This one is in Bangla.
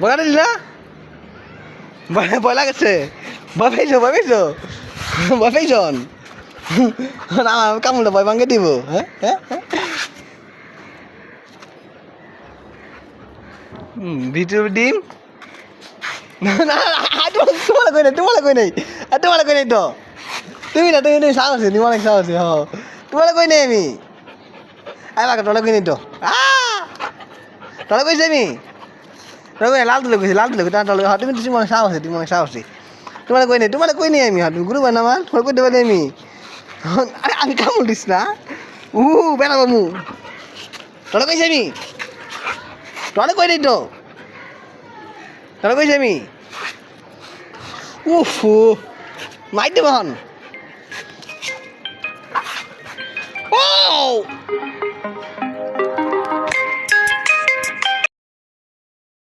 বকা দিলি না? ভয় ভয় লাগেছে ভয় পাইছো ভয় পাইছো? ভয় পাইছন না আমার কামড়টা ভয় ভাঙে দিব হ্যাঁ? হ্যাঁ? হ্যাঁ? ভিতরে ডিম? তোমার কই নাই, তোমার কই নাই? আর তোমার কই নাই তো? তুমি না, তুমি তুমি সাহসী তুমি অনেক সাহসী হ। তোমার কই নাই আমি? আই বাকা তোলা কই নাই আমি? লাল তুলে কইছি লাল তুলে হ্যাঁ তুমি তুমি অনেক সাহসী, তুমি অনেক সাহসী। তোমার কই নাই তোমার কই নাই আমি তুমি গুরু বানা আমার তোমার কই দেবা আমি। আরে আমি কামড় দিস না। উ বেলা বামু তোলা কইছি আমি। তোলা কই নাই তো তোলা কইছি আমি। উফ মাই দেব হন। ও